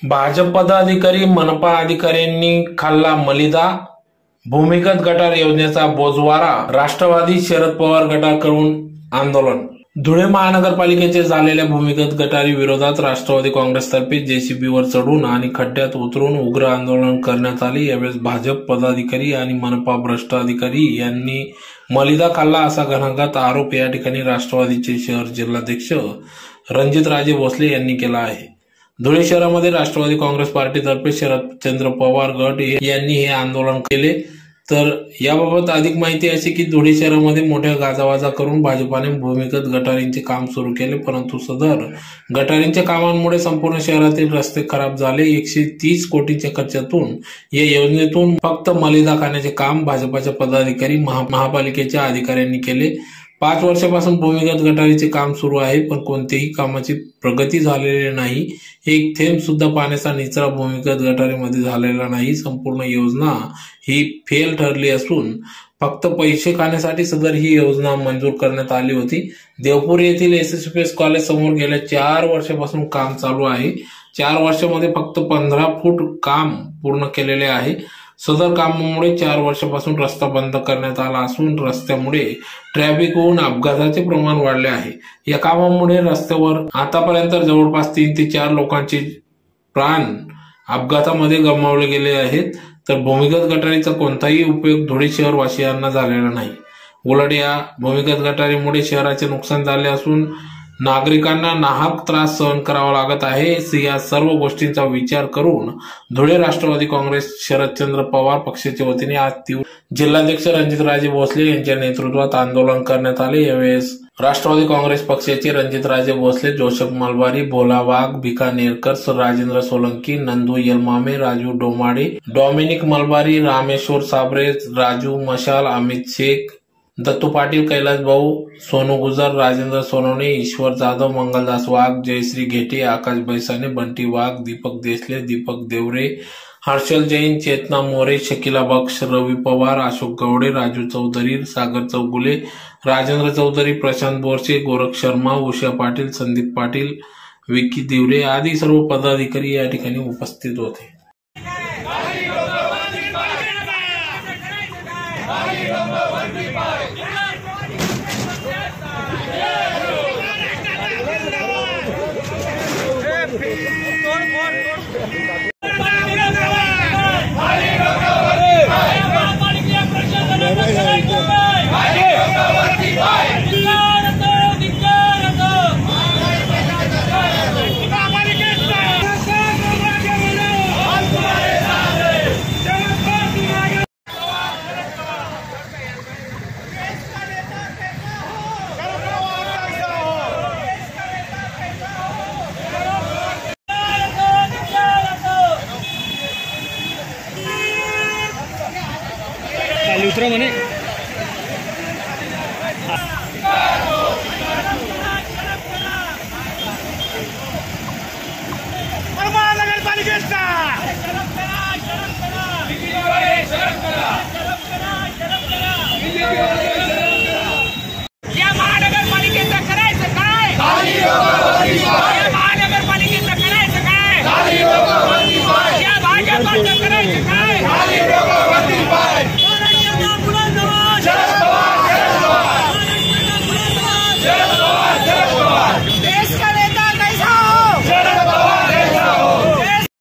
भाजप पदाधिकारी मनपा अधिकाऱ्यांनी खाल्ला मलिदा. भूमिगत गटार योजनेचा बोजवारा राष्ट्रवादी शरद पवार गटाकडून आंदोलन. धुळे महानगरपालिकेचे झालेल्या भूमिगत गटारी विरोधात राष्ट्रवादी काँग्रेसतर्फे जेसीबीवर चढून आणि खड्ड्यात उतरून उग्र आंदोलन करण्यात आले. यावेळेस भाजप पदाधिकारी आणि मनपा भ्रष्ट अधिकारी यांनी मलिदा खाल्ला असा घणाघात आरोप या ठिकाणी राष्ट्रवादीचे शहर जिल्हाध्यक्ष रणजित राजे भोसले यांनी केला आहे. धुळे शहरामध्ये राष्ट्रवादी काँग्रेस पार्टीतर्फे शरदचंद्र पवार गट यांनी हे आंदोलन केले. तर याबाबत अधिक माहिती अशी की धुळे शहरामध्ये मोठ्या गाजावाजा करून भाजपाने भूमिगत गटारींचे काम सुरू केले. परंतु सदर गटारींच्या कामांमुळे संपूर्ण शहरातील रस्ते खराब झाले. एकशे तीस कोटीच्या खर्चातून या योजनेतून फक्त मलिदा खाण्याचे काम भाजपाच्या पदाधिकारी महा- महापालिकेच्या अधिकाऱ्यांनी केले. पाच वर्षापासून भूमिगत गटारीचे काम सुरू आहे पण कोणत्याही कामाची प्रगती झालेली नाही. एक थेंब सुद्धा पाण्याचा निचरा भूमिगत गटारीमध्ये झालेला नाही. संपूर्ण योजना ही फेल ठरली असून फक्त पैसे खाण्यासाठी सदर ही योजना मंजूर करण्यात आली होती. देवपूर येथील S S P S college समोर गेल्या चार वर्षापासून काम चालू आहे. चार वर्षामध्ये फक्त पंधरा फूट काम पूर्ण केलेले आहे. सदर कामामुळे चार वर्षापासून रस्ता बंद करण्यात आला असून रस्त्यामुळे ट्रॅफिक होऊन अपघाताचे प्रमाण वाढले आहे. या कामामुळे रस्त्यावर आतापर्यंत जवळपास तीन ते चार लोकांचे प्राण अपघातामध्ये गमावले गेले आहेत. तर भूमिगत गटारीचा कोणताही उपयोग धुळे शहरवासियांना झालेला नाही. उलट या भूमिगत गटारीमुळे शहराचे नुकसान झाले असून नागरिकांना नाहक त्रास सहन करावा लागत आहे या सर्व गोष्टींचा विचार करून धुळे राष्ट्रवादी काँग्रेस शरदचंद्र पवार पक्षाच्या वतीने आज तीव्र जिल्हाध्यक्ष रणजितराजे भोसले यांच्या नेतृत्वात आंदोलन करण्यात आले. यावेळेस राष्ट्रवादी काँग्रेस पक्षाचे रणजितराजे भोसले जोसेफ मलबारी भोला वाघ राजेंद्र सोलंकी नंदू यलमामे राजू डोमाडे डॉमिनिक मलबारी रामेश्वर साबरे राजू मशाल अमित शेख दत्तू पाटील कैलास भाऊ सोनू गुजर राजेंद्र सोनवणे ईश्वर जाधव मंगलदास वाघ जयश्री घेटे आकाश बैसाने बंटी वाघ दीपक देसले दीपक देवरे हर्षल जैन चेतना मोरे शकिला बक्ष रवी पवार अशोक गवडे राजू चौधरी सागर चौगुले राजेंद्र चौधरी प्रशांत बोरसे गोरख शर्मा उषा पाटील संदीप पाटील विकी दिवरे आदी सर्व पदाधिकारी या ठिकाणी उपस्थित होते उतरा म्हणे महानगरपालिकेचा या महानगरपालिकेचं करायचं काय या महानगरपालिकेचं करायचं काय या भाजपाचं करायचं काय देश का नेता कैसा हो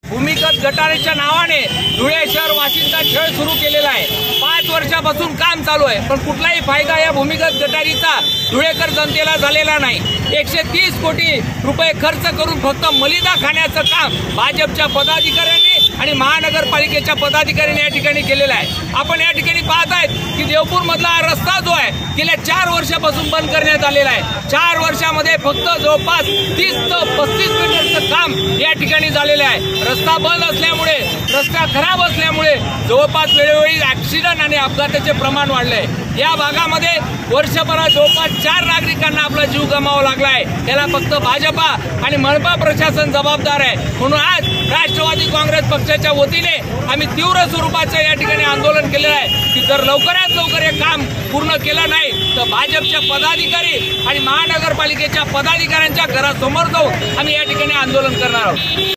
भूमिगत गटारीच्या नावाने धुळे शहर वाशिंचा खेळ सुरू केलेला आहे. पाच वर्षापासून काम चालू आहे. पण कुठलाही फायदा या भूमिगत गटारीचा धुळेकर जनतेला झालेला नाही. एकशे तीस कोटी रुपये खर्च करून फक्त मलिदा खाण्याचं काम भाजपच्या पदाधिकाऱ्यांनी आणि महानगरपालिकेच्या पदाधिकाऱ्यांनी या ठिकाणी केलेलं आहे. आपण या ठिकाणी पाहत आहेत की देवपूरमधला हा रस्ता जो आहे गेल्या चार वर्षापासून बंद करण्यात आलेला आहे. चार वर्षामध्ये फक्त जवळपास तीस ते पस्तीस मीटरचं काम या ठिकाणी झालेलं आहे. रस्ता बंद असल्यामुळे रस्ता खराब असल्यामुळे जवळपास वेळोवेळी ऍक्सिडेंट आणि अपघाताचे प्रमाण वाढले या भागामध्ये वर्षभरात जवळपास चार नागरिकांना आपला जीव गमावा लागला आहे याला फक्त भाजपा आणि मनपा प्रशासन जबाबदार आहे. म्हणून आज राष्ट्रवादी काँग्रेस पक्षाच्या वतीने आम्ही तीव्र स्वरूपाचं या ठिकाणी आंदोलन केलेलं आहे की जर लवकरात लवकर हे काम पूर्ण केलं नाही तर भाजपच्या पदाधिकारी आणि महानगरपालिकेच्या पदाधिकाऱ्यांच्या घरासमोर जाऊन आम्ही या ठिकाणी आंदोलन करणार आहोत.